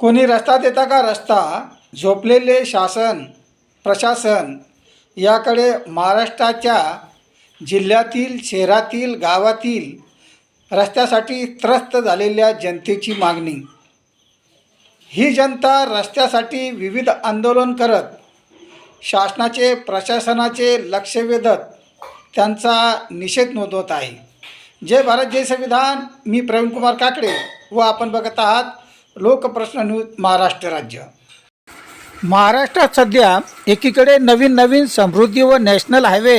कोणी रस्ता देता का रस्ता? झोपलेले शासन प्रशासन याकडे महाराष्ट्राच्या जिल्ह्यातील शहरातील गावातील रस्त्यासाठी त्रस्त झालेल्या जनतेची मागणी. ही जनता रस्त्यासाठी विविध आंदोलन करत शासनाचे प्रशासनाचे लक्ष वेधत त्यांचा निषेध नोंदवत आहे. जय भारत जय संविधान. मी प्रवीणकुमार काकडे व आपण बघत आहात लोकप्रश्न न्यूज महाराष्ट्र राज्य. महाराष्ट्रात सध्या एकीकडे नवीन नवीन समृद्धी व नॅशनल हायवे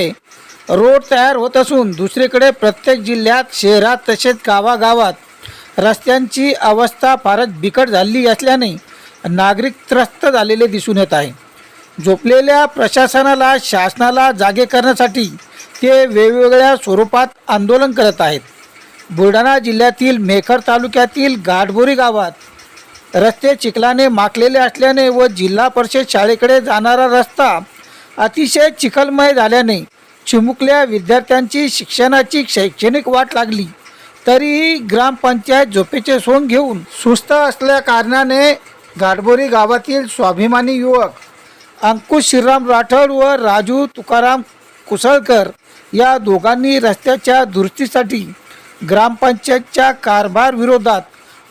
रोड तयार होत असून दुसरीकडे प्रत्येक जिल्ह्यात शहरात तसेच गावागावात रस्त्यांची अवस्था फारच बिकट झाली असल्याने नागरिक त्रस्त झालेले दिसून येत आहे. झोपलेल्या प्रशासनाला शासनाला जागे करण्यासाठी ते वेगवेगळ्या स्वरूपात आंदोलन करत आहेत. बुलढाणा जिल्ह्यातील मेखर तालुक्यातील गाठबोरी गावात रस्ते चिखलाने माखलेले असल्याने व जिल्हा परिषद शाळेकडे जाणारा रस्ता अतिशय चिखलमय झाल्याने चिमुकल्या विद्यार्थ्यांची शिक्षणाची शैक्षणिक वाट लागली. तरीही ग्रामपंचायत झोपेचे सोंग घेऊन सुस्त असल्या कारणाने गाडबोरी गावातील स्वाभिमानी युवक अंकुश श्रीराम राठोड व राजू तुकाराम कुसळकर या दोघांनी रस्त्याच्या दुरुस्तीसाठी ग्रामपंचायतच्या कारभार विरोधात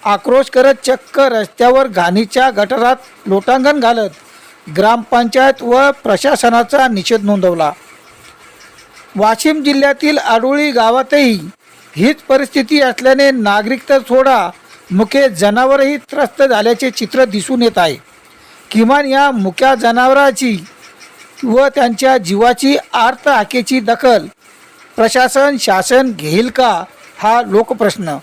आक्रोश करत चक्क रस्त्यावर घाणीच्या गटारात लोटांगण घालत ग्रामपंचायत व प्रशासनाचा निषेध नोंदवला. वाशिम जिल्ह्यातील आडोळी गावातही हीच परिस्थिती असल्याने नागरिक तर सोडा मुखे जनावरही त्रस्त झाल्याचे चित्र दिसून येत आहे. किमान या मुक्या जनावराची व त्यांच्या जीवाची आर्त हाकेची दखल प्रशासन शासन घेईल का हा लोकप्रश्न.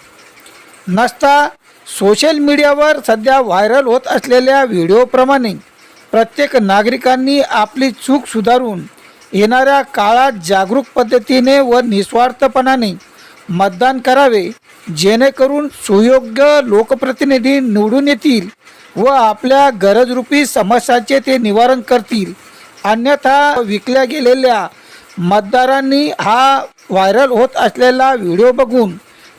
नसता सोशल मीडियावर सध्या व्हायरल होत असलेल्या व्हिडिओप्रमाणे प्रत्येक नागरिकांनी आपली चूक सुधारून येणाऱ्या काळात जागरूक पद्धतीने व निस्वार्थपणाने मतदान करावे जेणेकरून सुयोग्य लोकप्रतिनिधी निवडून येतील व आपल्या गरजरूपी समस्यांचे ते निवारण करतील. अन्यथा विकल्या गेलेल्या मतदारांनी हा व्हायरल होत असलेला व्हिडिओ बघून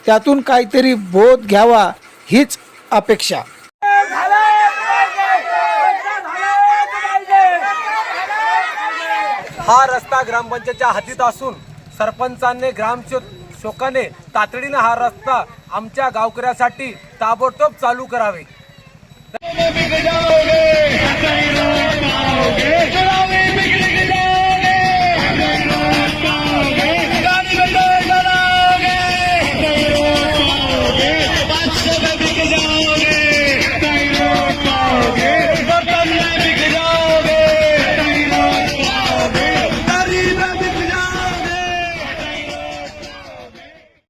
त्यातून काहीतरी बोध घ्यावा हीच अपेक्षा. हा रस्ता ग्रामपंचायतच्या हातीत असून सरपंचाने ग्रामशो शोकाने तातडीने हा रस्ता आमच्या गावकऱ्यासाठी ताबडतोब चालू करावे.